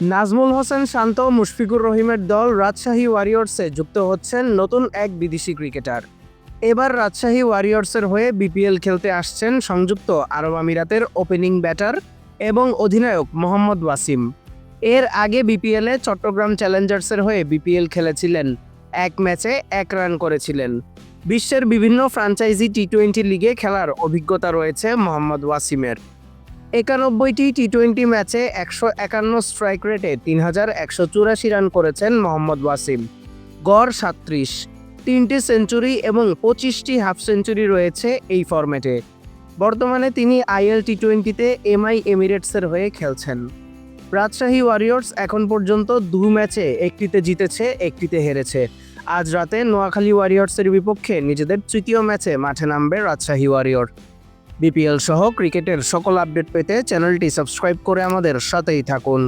নাজমুল হোসেন শান্ত, মুশফিকুর রহিমের দল রাজশাহী ওয়ারিয়র্সে যুক্ত হচ্ছেন নতুন এক বিদেশি ক্রিকেটার। এবার রাজশাহী ওয়ারিয়র্সের হয়ে বিপিএল খেলতে আসছেন সংযুক্ত আরব আমিরাতের ওপেনিং ব্যাটার এবং অধিনায়ক মোহাম্মদ ওয়াসিম। এর আগে বিপিএলে চট্টগ্রাম চ্যালেঞ্জার্সের হয়ে বিপিএল খেলেছিলেন, এক ম্যাচে এক রান করেছিলেন। বিশ্বের বিভিন্ন ফ্র্যাঞ্চাইজি টি টোয়েন্টি লিগে খেলার অভিজ্ঞতা রয়েছে মোহাম্মদ ওয়াসিমের। একানব্বইটি টি টোয়েন্টি ম্যাচে একশো একান্ন স্ট্রাইক রেটে তিন হাজার একশো চুরাশি রান করেছেন মোহাম্মদ ওয়াসিম। গড় সাত্রিশ তিনটি সেঞ্চুরি এবং পঁচিশটি হাফ সেঞ্চুরি রয়েছে এই ফরম্যাটে বর্তমানে তিনি আইএল টি টোয়েন্টিতে এমআই এমিরেটসের হয়ে খেলছেন। রাজশাহী ওয়ারিয়র্স এখন পর্যন্ত দু ম্যাচে একটিতে জিতেছে, একটিতে হেরেছে। আজ রাতে নোয়াখালী ওয়ারিয়র্সের বিপক্ষে নিজেদের তৃতীয় ম্যাচে মাঠে নামবে রাজশাহী ওয়ারিয়র বিপিএল সহ ক্রিকেটের সকল আপডেট পেতে চ্যানেলটি সাবস্ক্রাইব করে আমাদের সাথেই থাকুন।